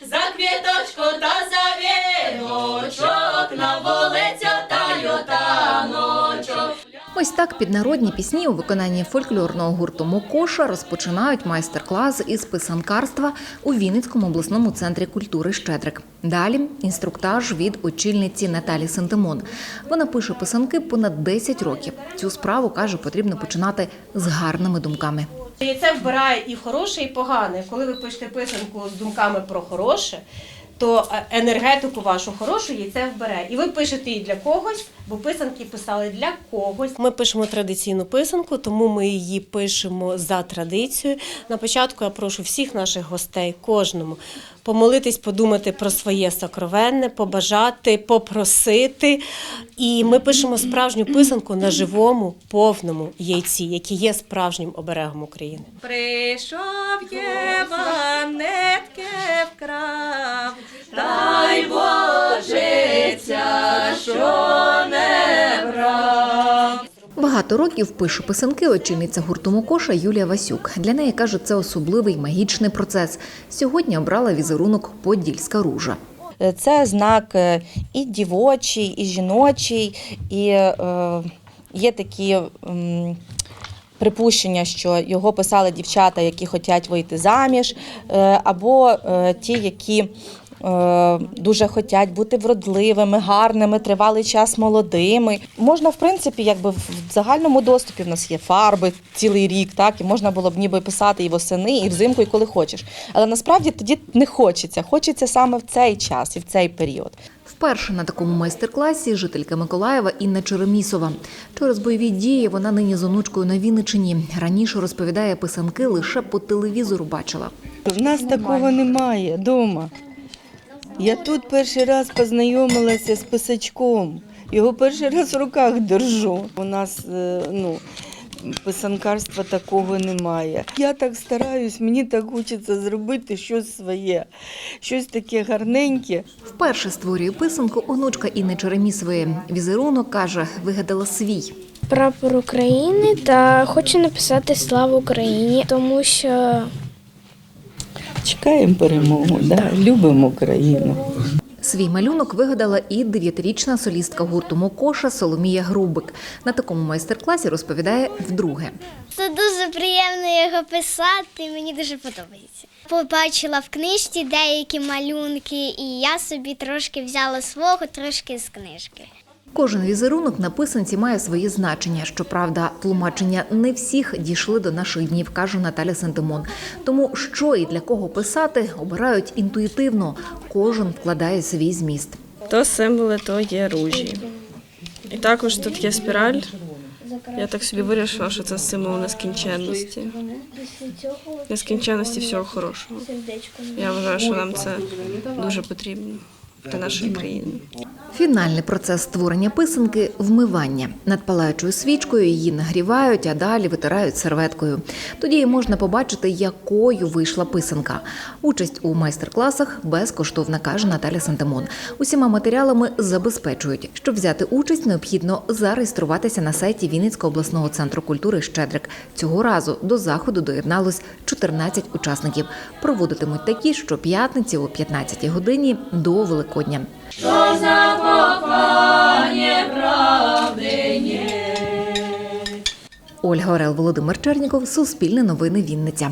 За квіточку та за віночок, на вулицю та ютаночок. Ось так піднародні пісні у виконанні фольклорного гурту Мокоша розпочинають майстер-клас із писанкарства у Вінницькому обласному центрі культури Щедрик. Далі інструктаж від очільниці Наталі Сентимон. Вона пише писанки понад 10 років. Цю справу каже, потрібно починати з гарними думками. І це вбирає і хороше, і погане. Коли ви пишете писанку з думками про хороше, то е, енергетику вашу хорошу яйце вбере. І ви пишете її для когось, бо писанки писали для когось. Ми пишемо традиційну писанку, тому ми її пишемо за традицією. На початку я прошу всіх наших гостей, кожному, помолитись, подумати про своє сокровенне, побажати, попросити. І ми пишемо справжню писанку на живому, повному яйці, яке є справжнім оберегом України. Прийшов Єванетке вкрав, що не брав. Багато років пише писанки очільниця гурту Мокоша Юлія Васюк. Для неї каже, це особливий магічний процес. Сьогодні обрала візерунок Подільська ружа. Це знак е, і дівочий, і жіночий, і е, є такі м, припущення, що його писали дівчата, які хочуть вийти заміж, е, або е, ті, які е, дуже хочуть бути вродливими, гарними, тривалий час молодими. Можна, в принципі, якби в загальному доступі в нас є фарби цілий рік, так і можна було б ніби писати і восени, і взимку, і коли хочеш. Але насправді тоді не хочеться. Хочеться саме в цей час і в цей період. Вперше на такому майстер-класі жителька Миколаєва Інна Черемісова. Через бойові дії вона нині з онучкою на Вінничині. Раніше розповідає писанки лише по телевізору бачила. У нас такого немає вдома. Я тут перший раз познайомилася з писачком. Його перший раз в руках держу. У нас е, ну, писанкарства такого немає. Я так стараюсь, мені так хочеться зробити щось своє, щось таке гарненьке. Вперше створює писанку онучка Інни Черемісової. Візерунок каже, вигадала свій. прапор України та хочу написати Слава Україні, тому що Чекаємо перемогу, да? любимо Україну. Свій малюнок вигадала і дев'ятирічна солістка гурту Мокоша Соломія Грубик. На такому майстер-класі розповідає вдруге. це дуже приємно його писати. Мені дуже подобається. Побачила в книжці деякі малюнки, і я собі трошки взяла свого, трошки з книжки. Кожен візерунок на писанці має своє значення. Щоправда, тлумачення не всіх дійшли до наших днів, каже Наталя Сентимон. Тому що і для кого писати, обирають інтуїтивно. Кожен вкладає свій зміст. То символи, то є ружі. І також тут є спіраль. Я так собі вирішила, що це символ нескінченності. Нескінченності всього хорошого. Я вважаю, що нам це дуже потрібно для нашої країни. Фінальний процес створення писанки вмивання. Над палаючою свічкою її нагрівають, а далі витирають серветкою. Тоді можна побачити, якою вийшла писанка. Участь у майстер-класах безкоштовна, каже Наталя Сантимон. Усіма матеріалами забезпечують. Щоб взяти участь, необхідно зареєструватися на сайті Вінницького обласного центру культури Щедрик. Цього разу до заходу доєдналось 14 учасників. Проводитимуть такі щоп'ятниці о 15 годині до Великодня. Що за кохання правди є? Ольга Орел, Володимир Черніков, Суспільне новини Вінниця.